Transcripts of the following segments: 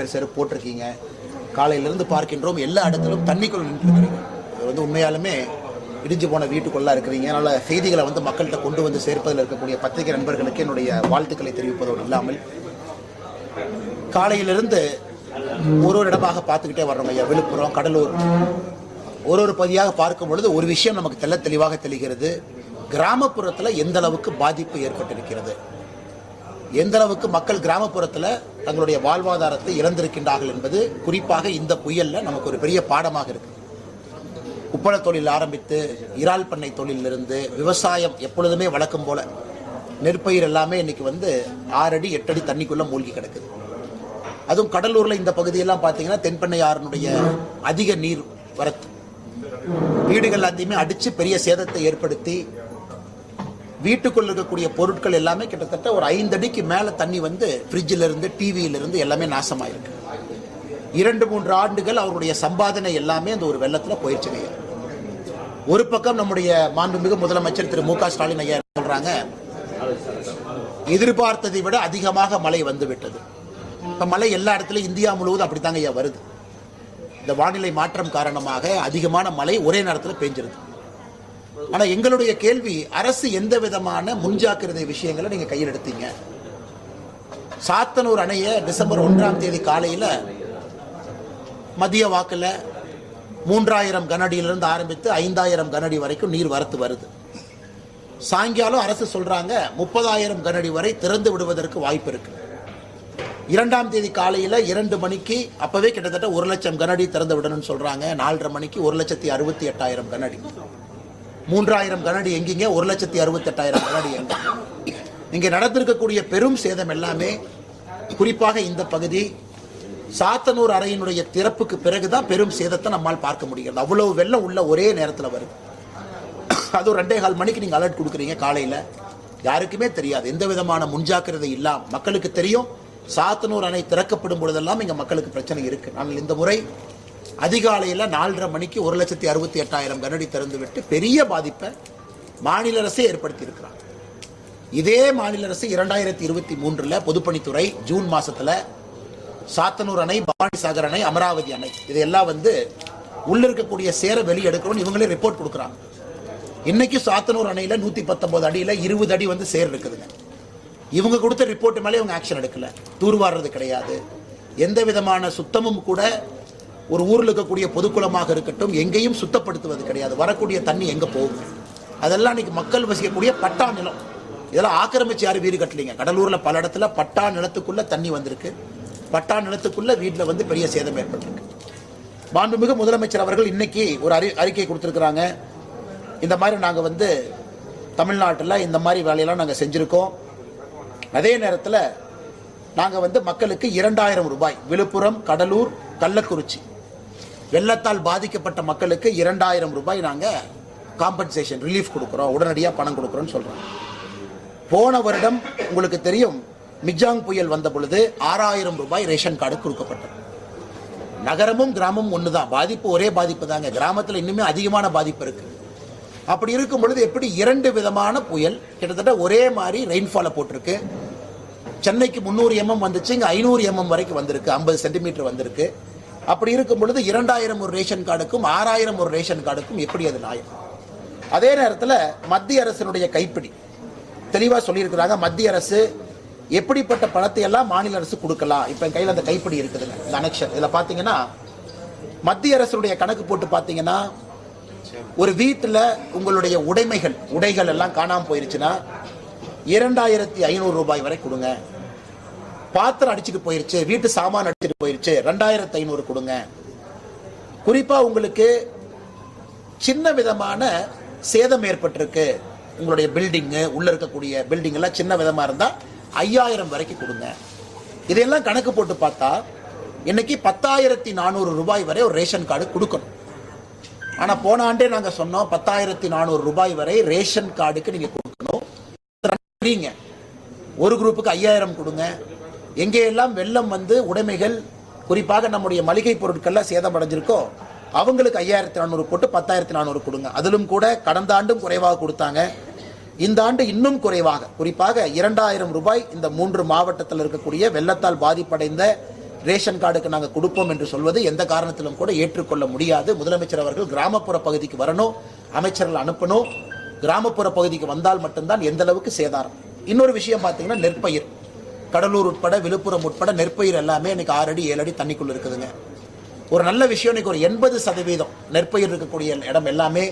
பேர் செருப்பு போட்டிருக்கீங்க. காலையிலிருந்து பார்க்கின்றோம். எல்லா இடத்திலும் தண்ணிக்குள் நின்றுருக்கிறீங்க. இது வந்து உண்மையாலுமே இடிஞ்சு போன வீட்டுக்குள்ளா இருக்கிறீங்க. அதனால் செய்திகளை வந்து மக்கள்கிட்ட கொண்டு வந்து சேர்ப்பதில் இருக்கக்கூடிய பத்திரிகை நண்பர்களுக்கு என்னுடைய வாழ்த்துக்களை தெரிவிப்பதோடு இல்லாமல் காலையிலிருந்து ஒரு ஒரு இடமாக பார்த்துக்கிட்டே வர்றோம் ஐயா. விழுப்புரம் கடலூர். ஒரு ஒரு பதியாக பார்க்கும் பொழுது ஒரு விஷயம் நமக்கு தெள்ள தெளிவாக தெளிகிறது கிராமப்புறத்தில் எந்த அளவுக்கு பாதிப்பு ஏற்பட்டிருக்கிறது? எந்த அளவுக்கு மக்கள் கிராமப்புறத்தில் தங்களுடைய வாழ்வாதாரத்தை இழந்திருக்கின்றார்கள் என்பது குறிப்பாக இந்த புயல்ல நமக்கு ஒரு பெரிய பாடமாக இருக்கு. உப்பள தொழில் ஆரம்பித்து இறால் பண்ணை தொழிலிருந்து விவசாயம் எப்பொழுதுமே வழக்கம் போல நெற்பயிர் எல்லாமே இன்னைக்கு வந்து ஆறடி எட்டடி தண்ணிக்குள்ள மூழ்கி கிடக்குது. அதுவும் கடலூர்ல இந்த பகுதியெல்லாம் பார்த்தீங்கன்னா தென்பண்ணை ஆறுனுடைய அதிக நீர் வரத்து. வீடுகள் எல்லாத்தையுமே அடிச்சு பெரிய சேதத்தை ஏற்படுத்தி வீட்டுக்குள்ள இருக்கக்கூடிய பொருட்கள் எல்லாமே கிட்டத்தட்ட ஒரு ஐந்து அடிக்கு மேல தண்ணி வந்து ஃப்ரிட்ஜில் இருந்து டிவியில இருந்து எல்லாமே நாசமாயிருக்கு. இரண்டு மூன்று ஆண்டுகள் அவருடைய சம்பாதனை எல்லாமே அந்த ஒரு வெள்ளத்துல போயிடுச்சுங்க ஒரு பக்கம் நம்முடைய மாண்புமிகு முதலமைச்சர் திரு மு க ஸ்டாலின் ஐயா சொல்றாங்க? எதிர்பார்த்ததை விட அதிகமாக மழை வந்து விட்டது இப்ப மழை எல்லா இடத்துலையும் இந்தியா முழுவதும் அப்படித்தாங்க ஐயா வருது. இந்த வானிலை மாற்றம் காரணமாக அதிகமான மழை ஒரே நேரத்தில் பெஞ்சிருது. ஆனா எங்களுடைய கேள்வி அரசு எந்த விதமான முன்ஜாக்கிரதை விஷயங்களை நீங்க கையில் எடுத்தீங்க சாத்தனூர் அணைய டிசம்பர் ஒன்றாம் தேதி காலையில் மதிய வாக்கில் மூன்றாயிரம் கனடியிலிருந்து ஆரம்பித்து ஐந்தாயிரம் கனடி வரைக்கும் நீர் வரத்து வருது. சாயங்காலம் அரசு சொல்றாங்க முப்பதாயிரம் கனடி வரை திறந்து விடுவதற்கு வாய்ப்பு இருக்கு. இரண்டாம் தேதி காலையில் இரண்டு மணிக்கு அப்பவே கிட்டத்தட்ட ஒரு லட்சம் கனடி திறந்து விடணும்னு சொல்றாங்க. நாலரை மணிக்கு ஒரு லட்சத்தி அறுபத்தி எட்டாயிரம் கனடி மூன்றாயிரம் கனடி எங்கீங்க? ஒரு லட்சத்தி அறுபத்தெட்டாயிரம் கனடி எங்க? இங்கே நடந்திருக்கக்கூடிய பெரும் சேதம் எல்லாமே குறிப்பாக இந்த பகுதி சாத்தனூர் அறையினுடைய திறப்புக்கு பிறகுதான் பெரும் சேதத்தை நம்மால் பார்க்க முடிகிறது. அவ்வளவு வெள்ளம் உள்ள ஒரே நேரத்தில் வருது. அதுவும் ரெண்டே கால் மணிக்கு நீங்க அலர்ட் கொடுக்குறீங்க காலையில. யாருக்குமே தெரியாது. எந்த விதமான முன்ஜாக்கிரதை இல்லாம மக்களுக்கு தெரியும். சாத்தனூர் அணை திறக்கப்படும் பொழுதெல்லாம் இங்க மக்களுக்கு பிரச்சனை இருக்கு. ஆனால் இந்த முறை அதிகாலையில் நாலரை மணிக்கு ஒரு லட்சத்தி அறுபத்தி எட்டாயிரம் கனடி திறந்து விட்டு பெரிய பாதிப்பை மாநில அரசே ஏற்படுத்தியிருக்கிறாங்க இதே மாநில அரசு இரண்டாயிரத்தி இருபத்தி மூன்றில் பொதுப்பணித்துறை ஜூன் மாசத்துல சாத்தனூர் அணை பவானி சாகர் அணை அமராவதி அணை இதையெல்லாம் வந்து உள்ள இருக்கக்கூடிய சேர வெளியே இவங்களே ரிப்போர்ட் கொடுக்குறாங்க. இன்னைக்கு சாத்தனூர் அணையில் நூத்தி பத்தொன்பது அடியில் இருபது அடி வந்து சேர் இருக்குதுங்க. இவங்க கொடுத்த ரிப்போர்ட் மேலே இவங்க ஆக்ஷன் எடுக்கல. தூர்வாடுறது கிடையாது. எந்த விதமான சுத்தமும் கூட ஒரு ஊரில் இருக்கக்கூடிய பொதுக்குளமாக இருக்கட்டும் எங்கேயும் சுத்தப்படுத்துவது கிடையாது. வரக்கூடிய தண்ணி எங்கே போகும்? அதெல்லாம் இன்னைக்கு மக்கள் வசிக்கக்கூடிய பட்டா நிலம். இதெல்லாம் ஆக்கிரமிச்சு யாரும் வீடு கட்டலைங்க. கடலூரில் பல இடத்துல பட்டா நிலத்துக்குள்ளே தண்ணி வந்திருக்கு. பட்டா நிலத்துக்குள்ளே வீட்டில் வந்து பெரிய சேதம் ஏற்பட்டிருக்கு. மாண்புமிகு முதலமைச்சர் அவர்கள் இன்னைக்கு ஒரு அறி அறிக்கை கொடுத்துருக்குறாங்க. இந்த மாதிரி நாங்கள் வந்து தமிழ்நாட்டில் இந்த மாதிரி வேலையெல்லாம் நாங்கள் செஞ்சுருக்கோம். அதே நேரத்தில் நாங்கள் வந்து மக்களுக்கு இரண்டாயிரம் ரூபாய் விழுப்புரம் கடலூர் கள்ளக்குறிச்சி வெள்ளத்தால் பாதிக்கப்பட்ட மக்களுக்கு இரண்டாயிரம் ரூபாய் நாங்கள் காம்பன்சேஷன் ரிலீஃப் கொடுக்குறோம். உடனடியாக பணம் கொடுக்குறோன்னு சொல்கிறோம் போன வருடம் உங்களுக்கு தெரியும் மிஜாங் புயல் வந்த பொழுது ஆறாயிரம் ரூபாய் ரேஷன் கார்டு கொடுக்கப்பட்டது. நகரமும் கிராமமும் ஒன்று தான் பாதிப்பு ஒரே பாதிப்பு தாங்க. கிராமத்தில் இன்னுமே அதிகமான பாதிப்பு இருக்குது அப்படி இருக்கும் பொழுது எப்படி இரண்டு விதமான புயல் கிட்டத்தட்ட ஒரே மாதிரி ரெயின்ஃபாலை போட்டிருக்கு. சென்னைக்கு முந்நூறு எம்எம் வந்துச்சு இங்கே ஐநூறு எம்எம் வரைக்கும் வந்திருக்கு ஐம்பது சென்டிமீட்டர் வந்திருக்கு. அப்படி இருக்கும் பொழுது இரண்டாயிரம் ஒரு ரேஷன் கார்டுக்கும் ஆறாயிரம் ஒரு ரேஷன் கார்டுக்கும் எப்படி அது நியாயம்? அதே நேரத்தில் மத்திய அரசினுடைய கைப்பிடி. தெளிவாக சொல்லியிருக்கிறாங்க மத்திய அரசு எப்படிப்பட்ட பணத்தை எல்லாம் மாநில அரசு கொடுக்கலாம்? இப்போ என் அந்த கைப்பிடி இருக்குதுங்க இந்த அனெக்ஷன் இதுல மத்திய அரசுடைய கணக்கு போட்டு பார்த்தீங்கன்னா ஒரு வீட்டில் உங்களுடைய உடைமைகள் உடைகள் எல்லாம் காணாமல் போயிருச்சுன்னா இரண்டாயிரத்தி ஐநூறு ரூபாய் வரை கொடுங்க. பாத்திரம் அடிச்சுட்டு போயிருச்சு வீட்டு சாமான் அடிச்சுட்டு போயிருச்சு ரெண்டாயிரத்தி ஐநூறு கொடுங்க. குறிப்பா உங்களுக்கு சின்ன விதமான சேதம் ஏற்பட்டிருக்கு. உங்களுடைய பில்டிங்கு உள்ள இருக்கக்கூடிய பில்டிங் எல்லாம் சின்ன விதமா இருந்தா ஐயாயிரம் வரைக்கும் கொடுங்க. இதையெல்லாம் கணக்கு போட்டு பார்த்தா இன்னைக்கு பத்தாயிரத்தி நானூறு ரூபாய் வரை ஒரு ரேஷன் கார்டு கொடுக்கணும். ஆனா போன ஆண்டே நாங்க சொன்னோம் பத்தாயிரத்தி நானூறு ரூபாய் வரை ரேஷன் கார்டுக்கு நீங்க கொடுக்கணும். ஒரு குரூப்புக்கு ஐயாயிரம் கொடுங்க. எங்கேயெல்லாம் வெள்ளம் வந்து உடைமைகள் குறிப்பாக நம்முடைய மளிகை பொருட்கள்லாம் சேதமடைஞ்சிருக்கோ அவங்களுக்கு ஐயாயிரத்தி நானூறு போட்டு பத்தாயிரத்தி நானூறு கொடுங்க. அதிலும் கூட கடந்த ஆண்டும் குறைவாக கொடுத்தாங்க. இந்த ஆண்டு இன்னும் குறைவாக குறிப்பாக இரண்டாயிரம் ரூபாய் இந்த மூன்று மாவட்டத்தில் இருக்கக்கூடிய வெள்ளத்தால் பாதிப்படைந்த ரேஷன் கார்டுக்கு நாங்கள் கொடுப்போம் என்று சொல்வது எந்த காரணத்திலும் கூட ஏற்றுக்கொள்ள முடியாது. முதலமைச்சர் அவர்கள் கிராமப்புற பகுதிக்கு வரணும் அமைச்சர்கள் அனுப்பணும். கிராமப்புற பகுதிக்கு வந்தால் மட்டும்தான் எந்த அளவுக்கு சேதாரம். இன்னொரு விஷயம் பார்த்தீங்கன்னா நெற்பயிர். கடலூர் உட்பட விழுப்புரம் உட்பட நெற்பயிர் எல்லாமே இன்னைக்கு ஆறு அடி ஏழு அடி தண்ணிக்குள்ள இருக்குதுங்க. ஒரு நல்ல விஷயம் இன்னைக்கு ஒரு எண்பது சதவீதம் நெற்பயிர் இருக்கக்கூடிய இடம் எல்லாமே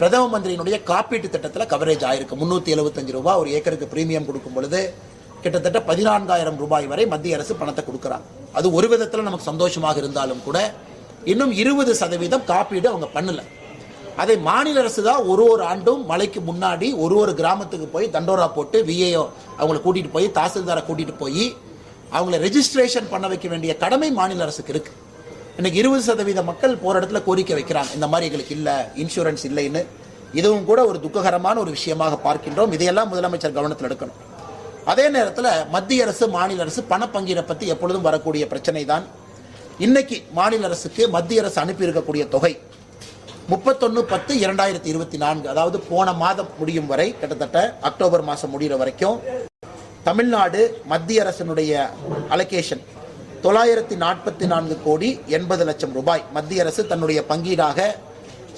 பிரதம மந்திரியினுடைய காப்பீட்டு திட்டத்தில் கவரேஜ் ஆயிருக்கு. முந்நூற்றி எழுபத்தஞ்சு ரூபாய் ஒரு ஏக்கருக்கு பிரீமியம் கொடுக்கும் பொழுது கிட்டத்தட்ட பதினான்காயிரம் ரூபாய் வரை மத்திய அரசு பணத்தை கொடுக்குறாங்க. அது ஒரு விதத்தில் நமக்கு சந்தோஷமாக இருந்தாலும் கூட இன்னும் இருபது சதவீதம் காப்பீடு அவங்க பண்ணல. அதை மாநில அரசு தான் ஒரு ஒரு ஆண்டும் மலைக்கு முன்னாடி ஒரு ஒரு கிராமத்துக்கு போய் தண்டோரா போட்டு விஏஓ அவங்களை கூட்டிகிட்டு போய் தாசில்தாரை கூட்டிகிட்டு போய் அவங்கள ரெஜிஸ்ட்ரேஷன் பண்ண வைக்க வேண்டிய கடமை மாநில அரசுக்கு இருக்குது இன்னைக்கு இருபது சதவீத மக்கள் போகிற இடத்துல கோரிக்கை வைக்கிறாங்க. இந்த மாதிரி எங்களுக்கு இல்லை இன்சூரன்ஸ் இல்லைன்னு. இதுவும் கூட ஒரு துக்ககரமான ஒரு விஷயமாக பார்க்கின்றோம். இதையெல்லாம் முதலமைச்சர் கவனத்தில் எடுக்கணும். அதே நேரத்தில் மத்திய அரசு மாநில அரசு பணப்பங்கீடை பற்றி எப்பொழுதும் வரக்கூடிய பிரச்சனை தான் இன்னைக்கு மாநில அரசுக்கு மத்திய அரசு அனுப்பியிருக்கக்கூடிய தொகை முப்பத்தொன்னு பத்து இரண்டாயிரத்தி இருபத்தி நான்கு. அதாவது போன மாதம் முடியும் வரை கிட்டத்தட்ட அக்டோபர் மாதம் முடிகிற வரைக்கும் தமிழ்நாடு மத்திய அரசினுடைய அலோகேஷன் தொள்ளாயிரத்தி நாற்பத்தி நான்கு கோடி எண்பது லட்சம் ரூபாய். மத்திய அரசு தன்னுடைய பங்கீடாக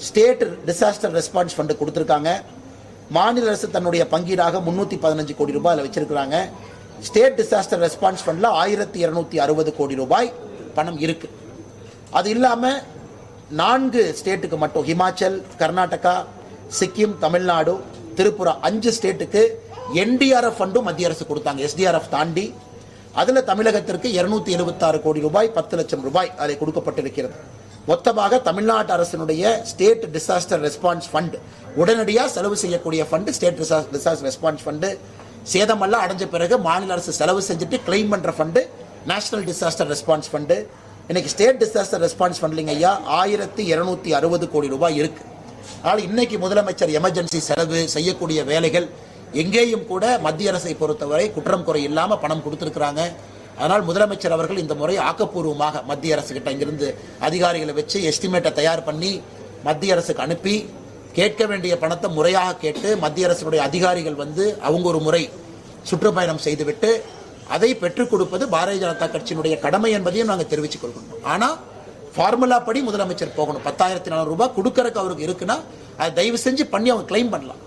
ஸ்டேட் டிசாஸ்டர் ரெஸ்பான்ஸ் ஃபண்டு கொடுத்துருக்காங்க. மாநில அரசு தன்னுடைய பங்கீடாக முன்னூற்றி பதினஞ்சு கோடி ரூபாய் அதில் வச்சிருக்கிறாங்க. ஸ்டேட் டிசாஸ்டர் ரெஸ்பான்ஸ் ஃபண்டில் ஆயிரத்தி இரநூத்தி அறுபது கோடி ரூபாய் பணம் இருக்கு. அது இல்லாமல் நான்கு ஸ்டேட்டுக்கு மட்டும் ஹிமாச்சல் கர்நாடகா சிக்கிம் தமிழ்நாடு திரிபுரா அஞ்சு ஸ்டேட்டுக்கு என்டிஆர்எஃப் ஃபண்டும் மத்திய அரசு கொடுத்தாங்க. எஸ்டிஆர்எஃப் தாண்டி. அதில் தமிழகத்திற்கு இருநூத்தி எழுபத்தாறு கோடி ரூபாய் பத்து லட்சம் ரூபாய் அதை கொடுக்கப்பட்டிருக்கிறது. மொத்தமாக தமிழ்நாட்டு அரசினுடைய ஸ்டேட் டிசாஸ்டர் ரெஸ்பான்ஸ் ஃபண்ட் உடனடியாக செலவு செய்யக்கூடிய fund state disaster response fund. சேதமெல்லாம் அடைஞ்ச பிறகு மாநில அரசு செலவு செஞ்சுட்டு கிளைம் பண்ணுற fund national disaster response fund. இன்னைக்கு ஸ்டேட் டிசாஸ்டர் ரெஸ்பான்ஸ் ஃபண்ட்லிங்க ஐயா ஆயிரத்தி இரநூத்தி அறுபது கோடி ரூபாய் இருக்கு. ஆனால் இன்னைக்கு முதலமைச்சர் எமர்ஜென்சி செலவு செய்யக்கூடிய வேலைகள் எங்கேயும் கூட மத்திய அரசை பொறுத்தவரை குற்றம் குறை இல்லாமல் பணம் கொடுத்துருக்குறாங்க. அதனால் முதலமைச்சர் அவர்கள் இந்த முறை ஆக்கப்பூர்வமாக மத்திய அரசு கிட்ட இங்கிருந்து அதிகாரிகளை வச்சு எஸ்டிமேட்டை தயார் பண்ணி மத்திய அரசுக்கு அனுப்பி கேட்க வேண்டிய பணத்தை முறையாக கேட்டு மத்திய அரசினுடைய அதிகாரிகள் வந்து அவங்க ஒரு முறை சுற்றுப்பயணம் செய்துவிட்டு அதை பெற்றுக் கொடுப்பது பாரதிய ஜனதா கட்சியினுடைய கடமை என்பதையும் நாங்கள் தெரிவித்துக் கொள்கின்றோம். ஆனால் ஃபார்முலா படி முதலமைச்சர் போகணும். பத்தாயிரத்தி நானூறு ரூபாய் கொடுக்கறதுக்கு அவருக்கு இருக்குன்னா அதை தயவு செஞ்சு பண்ணி அவங்க கிளைம் பண்ணலாம்.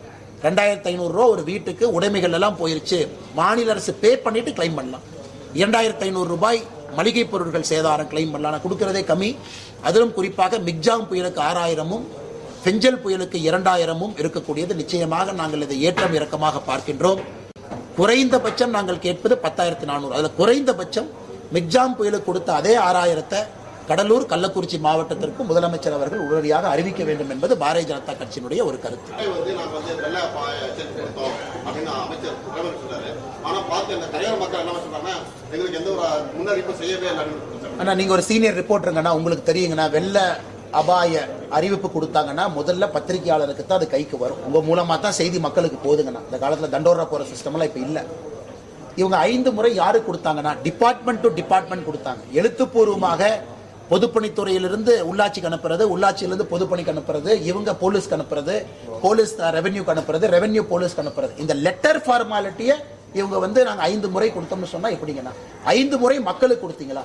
ரெண்டாயிரத்தி ஐநூறுரூவா ஒரு வீட்டுக்கு உடைமைகள் எல்லாம் போயிருச்சு. மாநில அரசு பே பண்ணிட்டு கிளைம் பண்ணலாம். இரண்டாயிரத்தி ஐநூறு ரூபாய் மளிகை பொருட்கள் சேதாரம் கிளைம் பண்ணலாம். கொடுக்கறதே கம்மி. அதிலும் குறிப்பாக மிக்ஜாம் புயலுக்கு ஆறாயிரமும் பெஞ்சல் புயலுக்கு இரண்டாயிரமும் இருக்கக்கூடியது. நிச்சயமாக நாங்கள் இதை ஏற்றம் இறக்கமாக பார்க்கின்றோம். குறைந்தபட்சம் நாங்கள் கேட்பது பத்தாயிரத்தி நானூறு. அதில் குறைந்தபட்சம் மிக்ஜாம் புயலுக்கு கொடுத்த அதே ஆறாயிரத்தை கடலூர் கள்ளக்குறிச்சி மாவட்டத்திற்கு முதலமைச்சர் அவர்கள் உடனடியாக அறிவிக்க வேண்டும் என்பது பாரதிய ஜனதா கட்சியினுடைய ஒரு கருத்து. ஆனா நீங்க ஒரு சீனியர் ரிப்போர்ட்டருங்கண்ணா. உங்களுக்கு தெரியுங்கண்ணா வெள்ள அபாய அறிவிப்பு கொடுத்தாங்கன்னா முதல்ல பத்திரிகையாளருக்கு தான் அது கைக்கு வரும். உங்க மூலமா தான் செய்தி மக்களுக்கு போகுதுங்கண்ணா. இந்த காலத்துல தண்டோரா போகிற சிஸ்டம்லாம் இப்போ இல்ல. இவங்க ஐந்து முறை யாருக்கு கொடுத்தாங்கன்னா டிபார்ட்மெண்ட் டு டிபார்ட்மெண்ட் கொடுத்தாங்க. எழுத்துப்பூர்வமாக பொதுப்பணித்துறையிலிருந்து உள்ளாட்சிக்கு அனுப்புறது உள்ளாட்சியிலிருந்து பொதுப்பணிக்கு அனுப்புறது இவங்க போலீஸ்க்கு அனுப்புறது போலீஸ் ரெவென்யூக்கு அனுப்புறது ரெவென்யூ போலீஸ்க்கு அனுப்புறது. இந்த லெட்டர் ஃபார்மாலிட்டியை இவங்க வந்து நாங்க ஐந்து முறை கொடுத்தோம்னு சொன்னா எப்படிங்கண்ணா? ஐந்து முறை மக்களுக்கு கொடுத்தீங்களா?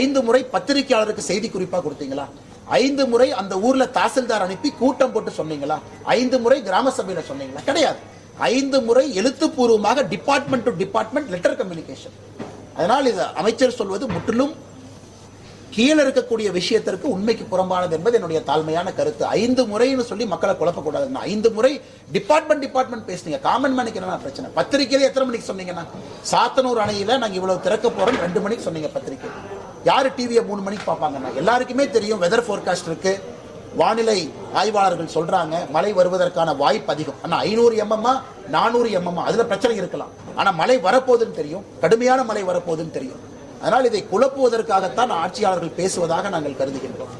ஐந்து முறை பத்திரிகையாளருக்கு செய்தி குறிப்பா கொடுத்தீங்களா? ஐந்து முறை அந்த ஊர்ல தாசில்தார் அனுப்பி கூட்டம் போட்டு சொன்னீங்களா? ஐந்து முறை கிராம சபையில சொன்னீங்களா? கிடையாது. ஐந்து முறை எழுத்துப்பூர்வமாக department to department letter communication அதனால் இது அமைச்சர் சொல்வது முற்றிலும் கீழே இருக்கக்கூடிய விஷயத்திற்கு உண்மைக்கு புறம்பானது என்பது என்னுடைய தாழ்மையான கருத்து. ஐந்து முறைன்னு சொல்லி மக்களை குழப்பக்கூடாது ஐந்து முறை டிபார்ட்மெண்ட் டிபார்ட்மெண்ட் பேசுனீங்க. காமன் மேனுக்கு என்ன பிரச்சனை. பத்திரிக்கையில எத்தனை மணிக்கு சொன்னீங்கன்னா சாத்தனூர் அணையில நாங்க இவ்வளவு திறக்க போறோம் ரெண்டு மணிக்கு சொன்னீங்க பத்திரிக்கை யாரு டிவியை மூணு மணிக்கு பார்ப்பாங்கன்னா? எல்லாருக்குமே தெரியும் வெதர் ஃபோர்காஸ்ட் இருக்கு. வானிலை ஆய்வாளர்கள் சொல்றாங்க மழை வருவதற்கான வாய்ப்பு அதிகம். ஆனா ஐநூறு எம்எம்மா நானூறு எம்எம்மா அதுல பிரச்சனை இருக்கலாம். ஆனா மழை வரப்போகுதுன்னு தெரியும் கடுமையான மழை வரப்போகுதுன்னு தெரியும். அதனால் இதை குழப்புவதற்காகத்தான் ஆட்சியாளர்கள் பேசுவதாக நாங்கள் கருதுகின்றோம்.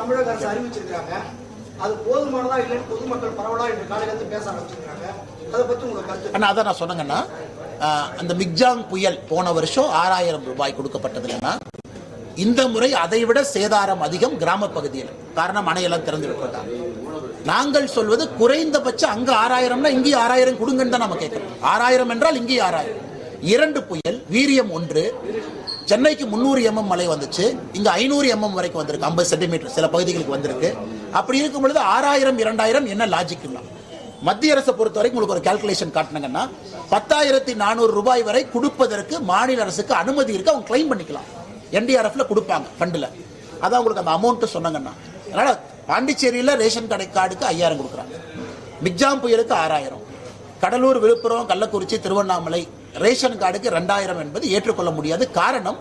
தமிழக அரசு அறிவிச்சிருக்காங்க அது போதுமானதா இல்லைன்னு பொதுமக்கள் பரவலா இன்று காலையில இருந்து பேச ஆரம்பிச்சிருக்காங்க அதை பத்தி கருத்து? நான் சொன்னேங்கன்னா அந்த மிக்ஜாங் புயல் போன வருஷம் ஆறாயிரம் ரூபாய் கொடுக்கப்பட்டது இல்லைன்னா இந்த முறை அதை விட சேதாரம் அதிகம் கிராம பகுதியில். காரணம் அணையெல்லாம் திறந்து விட்டுருக்காங்க நாங்கள் சொல்வது குறைந்தபட்சம் அங்க ஆறாயிரம்னா இங்கே ஆறாயிரம் கொடுங்கன்னு தான் நம்ம கேட்கணும் ஆறாயிரம் என்றால் இங்கே ஆறாயிரம். இரண்டு புயல் வீரியம் ஒன்று. சென்னைக்கு முந்நூறு எம்எம் மழை வந்துச்சு. இங்க ஐநூறு எம்எம் வரைக்கும் வந்திருக்கு ஐம்பது சென்டிமீட்டர் சில பகுதிகளுக்கு வந்திருக்கு. அப்படி இருக்கும் பொழுது ஆறாயிரம் இரண்டாயிரம் என்ன லாஜிக் மத்திய அரசை பொறுத்த வரைக்கும் உங்களுக்கு ஒரு கால்குலேஷன் காட்டினாங்கன்னா பத்தாயிரத்தி நானூறு ரூபாய் வரை கொடுப்பதற்கு மாநில அரசுக்கு அனுமதி இருக்கு அவங்க கிளைம் பண்ணிக்கலாம். என்டிஆர்எஃப்ல கொடுப்பாங்க ஃபண்டில் அதான் உங்களுக்கு அந்த அமௌண்ட் சொன்னாங்கன்னா. அதனால பாண்டிச்சேரியில் ரேஷன் கடை கார்டுக்கு ஐயாயிரம் கொடுக்குறாங்க. மிக்ஜாம் புயலுக்கு ஆறாயிரம். கடலூர் விழுப்புரம் கள்ளக்குறிச்சி திருவண்ணாமலை ரேஷன் கார்டுக்கு ரெண்டாயிரம் என்பது ஏற்றுக்கொள்ள முடியாது. காரணம்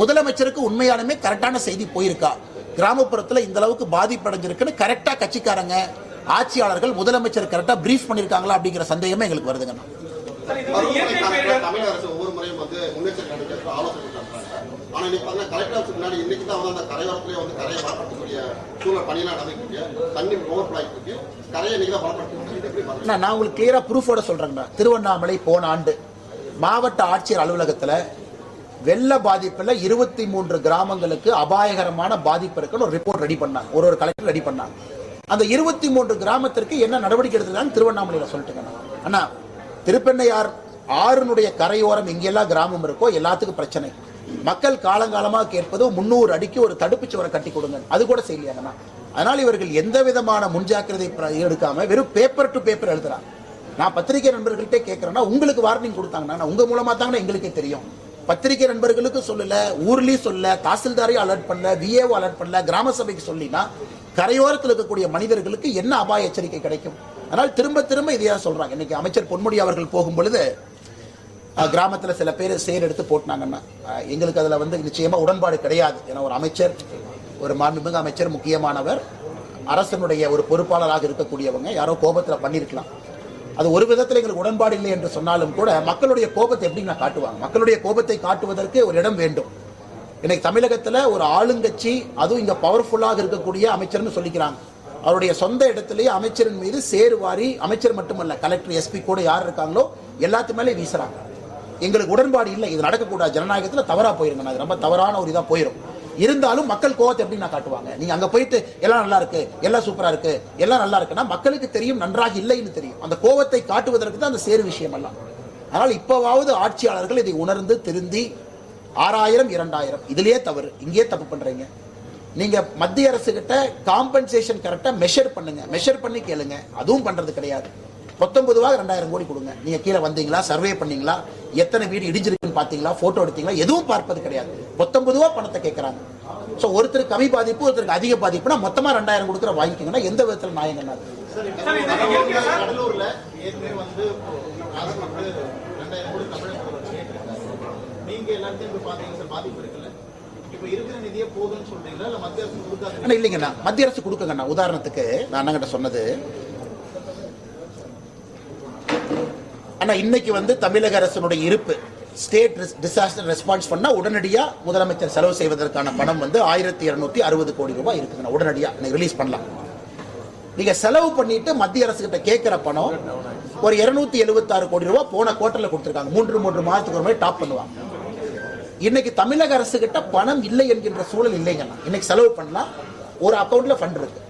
முதலமைச்சருக்கு உண்மையாலுமே கரெக்டான செய்தி போயிருக்கா? கிராமப்புறத்தில் இந்த அளவுக்கு பாதிப்படைஞ்சிருக்குன்னு கரெக்டாக கட்சிக்காரங்க ஆட்சியாளர்கள் முதலமைச்சர் கரெக்டா பிரீஃப் பண்ணிருக்காங்களா அப்படிங்கிற சந்தேகமே எங்களுக்கு வருதுங்கண்ணா அண்ணா, நான் உங்களுக்கு கிளியரா ப்ரூஃபோட சொல்றேங்கண்ணா. திருவண்ணாமலை போன ஆண்டு மாவட்ட ஆட்சியர் அலுவலகத்துல வெள்ள பாதிப்புல இருபத்தி மூன்று கிராமங்களுக்கு அபாயகரமான பாதிப்பு இருக்குன்னு ஒரு ரிப்போர்ட் ரெடி பண்ணாங்க. ஒரு ஒரு கலெக்டர் ரெடி பண்ணாங்க. அந்த இருபத்தி மூன்று கிராமத்திற்கு என்ன நடவடிக்கை எடுத்திருக்காங்க திருவண்ணாமலையில சொல்லிட்டுங்க அண்ணா திருப்பெண்ணையார் ஆறுனுடைய கரையோரம் எங்கெல்லாம் கிராமம் இருக்கோ எல்லாத்துக்கும் பிரச்சனை. மக்கள் காலங்காலமாக கேட்பது முன்னூறு அடிக்கு ஒரு தடுப்பு சுவரை கட்டி கொடுங்க. அது கூட செய்யலையாங்கண்ணா அதனால் இவர்கள் எந்த விதமான முன்ஜாக்கிரதை எடுக்காம வெறும் பேப்பர் டு பேப்பர் எழுதுறாங்க. நான் பத்திரிகை நண்பர்கள்ட்டே கேட்கறேன்னா உங்களுக்கு வார்னிங் கொடுத்தாங்கன்னா உங்கள் மூலமாக தாங்கண்ணா எங்களுக்கே தெரியும். பத்திரிகை நண்பர்களுக்கு சொல்லல ஊர்லேயும் சொல்ல தாசில்தாரையும் அலர்ட் பண்ணல விஏஓ அலர்ட் பண்ணல கிராம சபைக்கு சொல்லினா கரையோரத்தில் இருக்கக்கூடிய மனிதர்களுக்கு என்ன அபாய எச்சரிக்கை கிடைக்கும்? அதனால் திரும்ப திரும்ப இதையா சொல்றாங்க. இன்னைக்கு அமைச்சர் பொன்முடி அவர்கள் போகும் பொழுது கிராமத்தில் கிராமத்துல சில பேர் செயல் எடுத்து போட்டினாங்கன்னா எங்களுக்கு அதில் வந்து நிச்சயமா உடன்பாடு கிடையாது. ஏன்னா ஒரு அமைச்சர் ஒரு மாண்புமிகு அமைச்சர் முக்கியமானவர் அரசனுடைய ஒரு பொறுப்பாளராக இருக்கக்கூடியவங்க யாரோ கோபத்தில் பண்ணியிருக்கலாம் அது ஒரு விதத்தில் எங்களுக்கு உடன்பாடு இல்லை என்று சொன்னாலும் கூட மக்களுடைய கோபத்தை எப்படி நான் காட்டுவாங்க. மக்களுடைய கோபத்தை காட்டுவதற்கு ஒரு இடம் வேண்டும். இன்னைக்கு தமிழகத்தில் ஒரு ஆளுங்கட்சி அதுவும் இங்கே பவர்ஃபுல்லாக இருக்கக்கூடிய அமைச்சர்னு சொல்லிக்கிறாங்க. அவருடைய சொந்த இடத்திலேயே அமைச்சரின் மீது சேருவாரி அமைச்சர் மட்டுமல்ல கலெக்டர் எஸ்பி கூட யார் இருக்காங்களோ எல்லாத்து மேலே வீசுறாங்க. எங்களுக்கு உடன்பாடு இல்லை இது நடக்கக்கூடாது. ஜனநாயகத்தில் தவறாக போயிருங்க. அது ரொம்ப தவறான ஒரு இதாக போயிடும் இருந்தாலும் மக்கள் கோவத்தை எப்படி நான் காட்டுவாங்க? நீங்க அங்க போயிட்டு எல்லாம் நல்லா இருக்கு எல்லாம் சூப்பரா இருக்கு எல்லாம் நல்லா இருக்குன்னா மக்களுக்கு தெரியும் நன்றாக இல்லைன்னு தெரியும். அந்த கோவத்தை காட்டுவதற்கு தான் அந்த சேரு விஷயம் எல்லாம் அதனால் இப்போவாவது ஆட்சியாளர்கள் இதை உணர்ந்து திருந்தி ஆறாயிரம் இரண்டாயிரம். இதுலயே தவறு. இங்கேயே தப்பு பண்றீங்க. நீங்க மத்திய அரசு கிட்ட காம்பன்சேஷன் கரெக்டா மெஷர் பண்ணுங்க. மெஷர் பண்ணி கேளுங்க. அதுவும் பண்றது கிடையாது. பத்தொன்பதுவாக ரெண்டாயிரம் கோடி கொடுங்க. நீங்க கீழே வந்தீங்களா? சர்வே பண்ணீங்களா? எத்தனை வீடு இடிஞ்சிருக்குன்னு பாத்தீங்களா போட்டோ எடுத்தீங்களா? எதுவும் பார்ப்பது கிடையாது. பத்தொன்பதுவா பணத்தை கேட்கறாங்க ஸோ ஒருத்தருக்கு கம்மி பாதிப்பு ஒருத்தருக்கு அதிக பாதிப்புனா மொத்தமா ரெண்டாயிரம் கொடுக்குற வாங்கிக்கோங்கன்னா எந்த விதத்துல நியாயம் என்ன? இல்லைங்கண்ணா மத்திய அரசு கொடுக்குங்கண்ணா உதாரணத்துக்கு நான் அண்ணங்கிட்ட சொன்னது. அண்ணா இன்னைக்கு வந்து தமிழக அரசனுடைய இருப்பு. ஸ்டேட் டிசாஸ்டர் ரெஸ்பான்ஸ் பண்ணால் உடனடியாக முதலமைச்சர் செலவு செய்வதற்கான பணம் வந்து ஆயிரத்தி இருநூத்தி அறுபது கோடி ரூபாய் இருக்குங்கண்ணா உடனடியாக ரிலீஸ் பண்ணலாம். நீங்கள் செலவு பண்ணிட்டு மத்திய அரசு கிட்ட கேட்குற பணம் ஒரு இருநூத்தி எழுபத்தாறு கோடி ரூபாய் போன குவார்ட்டரில் கொடுத்துருக்காங்க. மூன்று மூன்று மாதத்துக்கு ஒரு மாதிரி டாப் பண்ணுவாங்க. இன்னைக்கு தமிழக அரசு கிட்ட பணம் இல்லை என்கின்ற சூழல் இல்லைங்கன்னா இன்னைக்கு செலவு பண்ணலாம். ஒரு அக்கௌண்ட்ல ஃபண்ட் இருக்கு.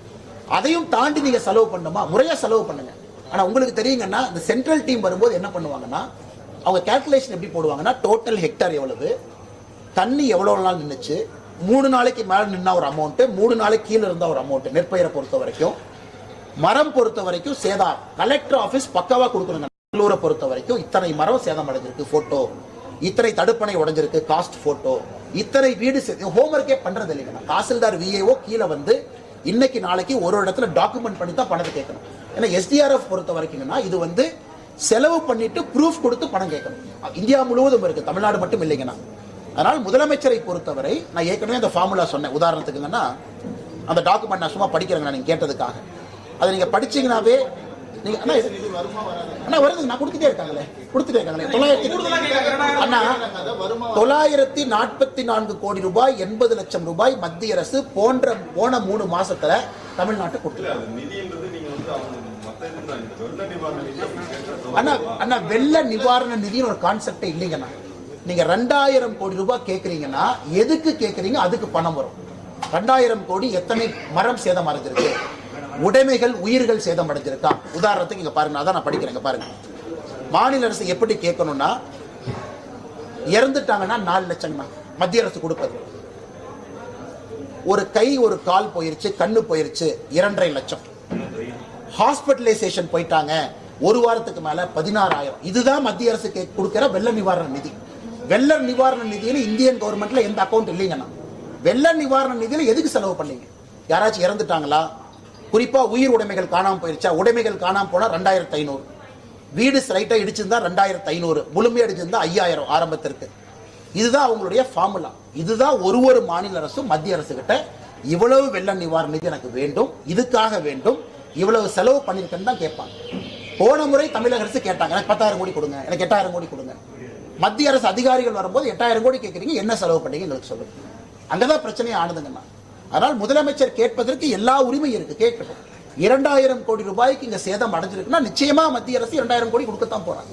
அதையும் தாண்டி நீங்க செலவு பண்ணுமா? முறையா செலவு பண்ணுங்க. ஆனா உங்களுக்கு தெரியுங்கன்னா இந்த சென்ட்ரல் டீம் வரும்போது என்ன பண்ணுவாங்கன்னா அவங்க கால்குலேஷன் எப்படி போடுவாங்கன்னா டோட்டல் ஹெக்டார் எவ்வளவு தண்ணி எவ்வளவு நாள் நின்றுச்சு மூணு நாளைக்கு மேல நின்னா ஒரு அமௌண்ட் மூணு நாளைக்கு கீழே இருந்தா ஒரு அமௌண்ட் நெற்பயிரை பொறுத்த வரைக்கும் மரம் பொறுத்த வரைக்கும் சேதம் கலெக்டர் ஆஃபீஸ் பக்காவாக கொடுக்கணுங்க. நல்லூரை பொறுத்த வரைக்கும் இத்தனை மரம் சேதம் அடைஞ்சிருக்கு போட்டோ இத்தனை தடுப்பணை உடஞ்சிருக்கு காஸ்ட் போட்டோ இத்தனை வீடு ஹோம்ஒர்க்கே பண்றது இல்லைங்க. தாசில்தார் விஏஓ கீழே வந்து இன்னைக்கு நாளைக்கு ஒரு இடத்துல டாக்குமெண்ட் பண்ணி தான் பணத்தை கேட்கணும். ஏன்னா எஸ்டிஆர்எஃப் பொறுத்த வரைக்கும்னா இது வந்து செலவு பண்ணிட்டு ப்ரூஃப் கொடுத்து பணம் கேட்கணும். இந்தியா முழுவதும் இருக்கு தமிழ்நாடு மட்டும் இல்லைங்கண்ணா அதனால் முதலமைச்சரை பொறுத்தவரை நான் ஏற்கனவே அந்த ஃபார்முலா சொன்னேன். உதாரணத்துக்குங்கன்னா அந்த டாக்குமெண்ட் நான் சும்மா படிக்கிறேங்க நீங்கள் கேட்டதுக்காக. அதை நீங்கள் படிச்சீங்கன்னாவே நீங்க அண்ணா அண்ணா வருது. நான் கொடுத்துட்டே இருக்காங்களே. கொடுத்துட்டே இருக்காங்களே. தொள்ளாயிரத்தி அண்ணா தொள்ளாயிரத்தி நாற்பத்தி நான்கு கோடி ரூபாய் எண்பது லட்சம் ரூபாய் மத்திய அரசு போன்ற போன மூணு மாசத்துல தமிழ்நாட்டுக்கு கொடுத்துருக்காங்க அண்ணா அண்ணா வெள்ள நிவாரண நிதின்னு ஒரு கான்செப்டே இல்லைங்கண்ணா. நீங்க ரெண்டாயிரம் கோடி ரூபாய் கேக்குறீங்கன்னா எதுக்கு கேக்குறீங்க? அதுக்கு பணம் வரும். ரெண்டாயிரம் கோடி எத்தனை மரம் சேதம் அடைஞ்சிருக்கு? உடைமைகள் உயிர்கள் சேதம் அடைஞ்சிருக்கா உதாரணத்துக்கு இங்க பாருங்க அதான் நான் படிக்கிறேங்க பாருங்க. மாநில அரசு எப்படி கேட்கணும்னா இறந்துட்டாங்கன்னா நாலு லட்சம்னா மத்திய அரசு கொடுப்பது. ஒரு கை ஒரு கால் போயிருச்சு கண்ணு போயிருச்சு இரண்டரை லட்சம். ஹாஸ்பிட்டலைசேஷன் போயிட்டாங்க ஒரு வாரத்துக்கு மேல பதினாறாயிரம். இதுதான் மத்திய அரசு கொடுக்கிற வெள்ள நிவாரண நிதி. வெள்ள நிவாரண நிதியில இந்தியன் கவர்மெண்ட்ல எந்த அக்கௌண்ட் இல்லைங்கண்ணா. வெள்ள நிவாரண நிதியில எதுக்கு செலவு பண்ணீங்க? யாராச்சும் இறந்துட்டாங்களா? குறிப்பாக உயிர் உடைமைகள் காணாமல் போயிருச்சா? உடைமைகள் காணாமல் போனால் ரெண்டாயிரத்து ஐநூறு. வீடு ஸ்லைட்டா இடிச்சிருந்தா ரெண்டாயிரத்தி ஐநூறு. முழுமையா இடிச்சிருந்தா ஐயாயிரம் ஆரம்பத்திற்கு. இதுதான் அவங்களுடைய ஃபார்முலா இதுதான் ஒரு ஒரு மாநில அரசும் மத்திய அரசு கிட்ட இவ்வளவு வெள்ள நிவாரண நிதி எனக்கு வேண்டும் இதுக்காக வேண்டும் இவ்வளவு செலவு பண்ணியிருக்கேன்னு தான் கேட்பாங்க. போன முறை தமிழக அரசு கேட்டாங்க. எனக்கு பத்தாயிரம் கோடி கொடுங்க எனக்கு எட்டாயிரம் கோடி கொடுங்க. மத்திய அரசு அதிகாரிகள் வரும்போது எட்டாயிரம் கோடி கேட்குறீங்க என்ன செலவு பண்ணீங்க எங்களுக்கு சொல்லுங்க. அங்கதான் பிரச்சனையே ஆனதுங்கண்ணா. அதனால் முதலமைச்சர் கேட்பதற்கு எல்லா உரிமையும் இருக்கு. கேட்கணும் இரண்டாயிரம் கோடி ரூபாய்க்கு இங்க சேதம் அடைஞ்சிருக்குன்னா நிச்சயமா மத்திய அரசு இரண்டாயிரம் கோடி கொடுக்கத்தான் போறாங்க.